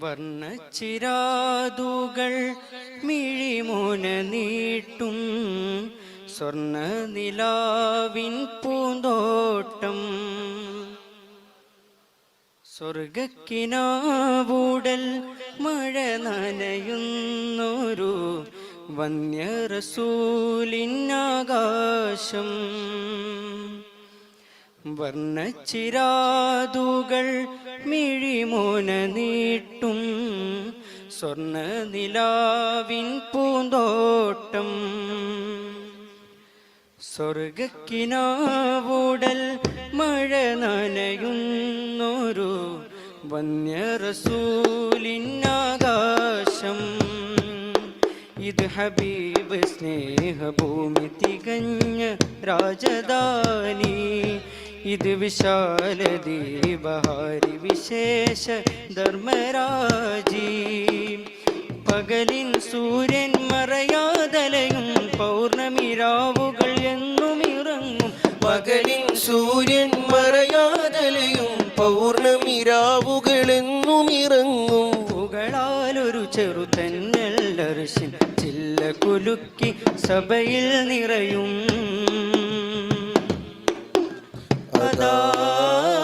വർണച്ചിരാതുകൾ മിഴിമോന നീട്ടും സ്വർണ നിലാവിൻ പൂന്തോട്ടം. സ്വർഗക്കിനാവൂടൽ മഴ നനയുന്നൊരു വന്യറസൂലിനാകാശം. വർണച്ചിരാതുകൾ മിഴിമോന നീട്ടും സ്വർണ നിലാവിൻ പൂന്തോട്ടം. സ്വർഗക്കിനാവൂടൽ മഴ നനയുന്നൊരു വന്യറസൂലിനാകാശം. ഇത് ഹബീബ് സ്നേഹഭൂമി തികഞ്ഞ രാജധാനി. ഇത് വിശാല ദീപഹാരി വിശേഷ ധർമ്മരാജി. പകലിൻ സൂര്യൻ മറയാതലയും പൗർണമിരാവുകൾ എന്നും ഇറങ്ങും. പകലിൻ സൂര്യൻ മറയാതലയും പൗർണമിരാവുകൾ രാവുകളെന്നും ഇറങ്ങും. പുകളാലൊരു ചെറുതന്നല്ലർശിൻ ചില്ല കുലുക്കി സഭയിൽ നിറയും. দাদা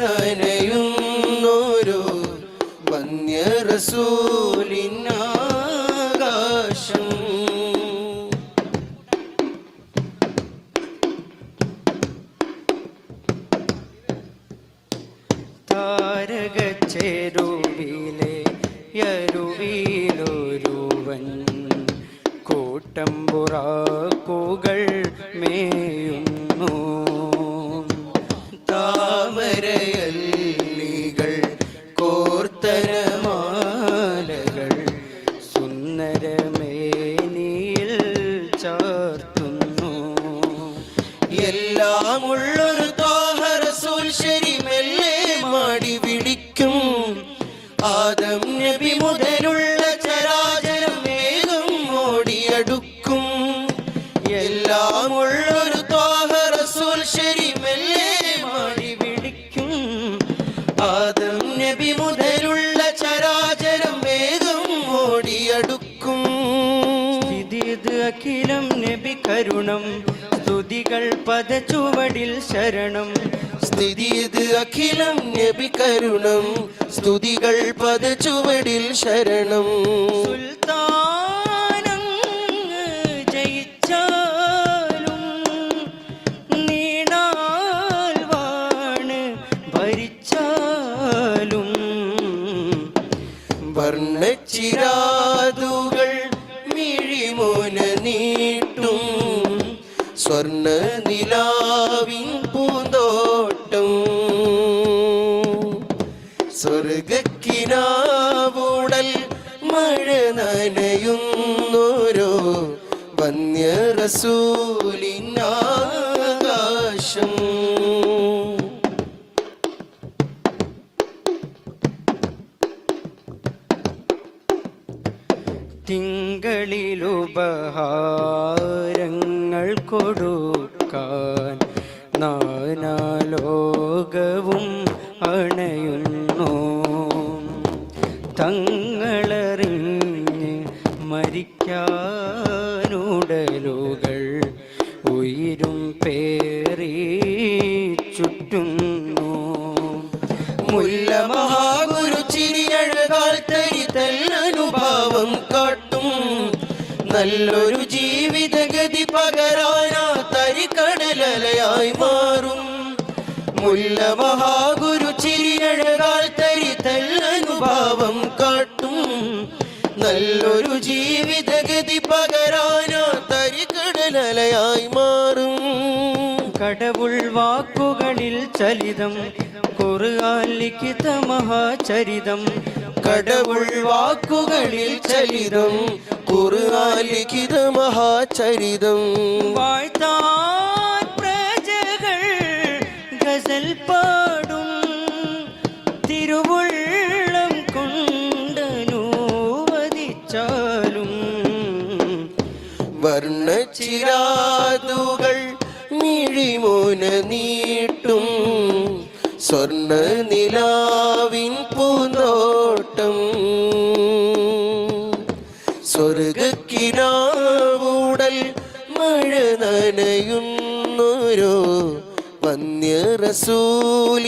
നനയുന്നോരോ വന്യറസൂലിനാകാശം താരകച്ചേരുവിലെ യരുവിലൊരുവൻ കൂട്ടമ്പുറാക്കുകൾ മേയുന്നു. എല്ലാമുള്ളൊരു താഹറസൂൽ ശരിമെല്ലെ മാടി വിളിക്കും. ആദം നബി മുതലുള്ള ചരാചരം വേഗം ഓടിയടുക്കും. എല്ലാം ഉള്ളൊരു താഹറസൂൽ ശരിമെല്ലെ മാടി വിളിക്കും. ആദം നബി മുതലുള്ള ചരാചരം വേഗം ഓടിയടുക്കും. ഇത് അഖിലം നബി കരുണം. സ്തുതികൾ പദച്ചുവടിൽ ശരണം. സ്ഥിതി ഇത് അഖിലം നബി കരുണം. സ്തുതികൾ പദച്ചുവടിൽ ശരണം. സ്വർണ നിലാവിൻ പൂന്തോട്ടം. സ്വർഗക്കിനാവൂടൽ മഴ നനയുന്നോരോ വന്യറസൂലിനാകാശം. തിങ്കളിലുപഹാരങ്ങൾ കൊടുക്കാൻ നാനാലോകവും അണയുന്നു. തങ്ങളറിഞ്ഞ് മരിക്കാനുടലുകൾ ഉയരും പേറി നല്ലൊരു ജീവിതഗതി പകരാനാ തരിക്കടലയായി മാറും. മുല്ല മഹാഗുരു ചിരിയഴകാൽ തരി തല്ലനുഭാവം കാട്ടും. നല്ലൊരു ജീവിതഗതി പകരാനാ തരിക്കടലയായി മാറും. കടവുൾ വാക്കുകളിൽ ചലിതം കുറുകാലിഖിത ലിഖിത മഹാചരിതം. കടവുൾ വാക്കുകളിൽ ചലിതം കുറുനാലിഖിത മഹാചരിതം. വാഴ്ത്താൻ പ്രജകൾ ഗസൽ പാടും. തിരുവുള്ളം കൊണ്ടനുവദിച്ചാലും വർണച്ചിരാതുകൾ മിഴിമോന നീട്ടും. സ്വർണ നിലാവിൻ പൂന്തോട്ടം സ്വർഗക്കിനാവൂടൽ മഴ നനയുന്നൊരു വന്യ റസൂലിനാകാശം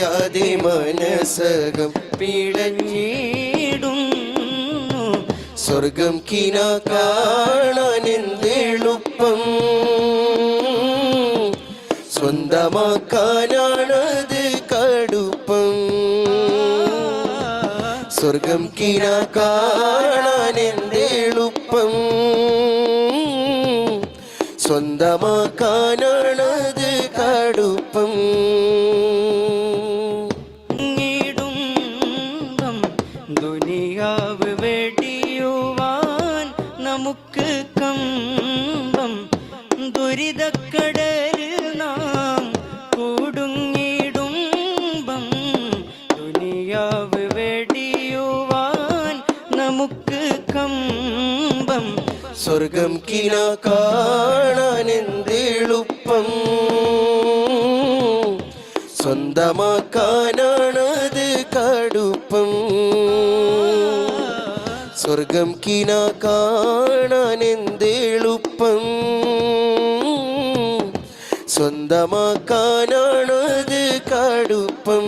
അറിയാതെ മനസകം പിടഞ്ഞിടുന്നു സ്വർഗം കിന കാണാൻ എന്തെളുപ്പം. സ്വന്തമാക്കാനാണത് കടുപ്പം. സ്വർഗം കിന കാണാൻ എന്തെളുപ്പം. സ്വന്തമാക്കാനാണത് കടുപ്പം. ദുരിതക്കടലിൽ നാം കൂടുങ്ങിടുമ്പം ദുനിയാവ് വെടിയുവാൻ നമുക്ക് കമ്പം സ്വർഗം കിന കാണാൻ എന്തെളുപ്പം സ്വന്തമാക്കാനാണത് കടുപ്പം സ്വർഗം കിന കാണാൻ എന്തെളുപ്പം സ്വന്തമാക്കാനാണത് കടുപ്പം.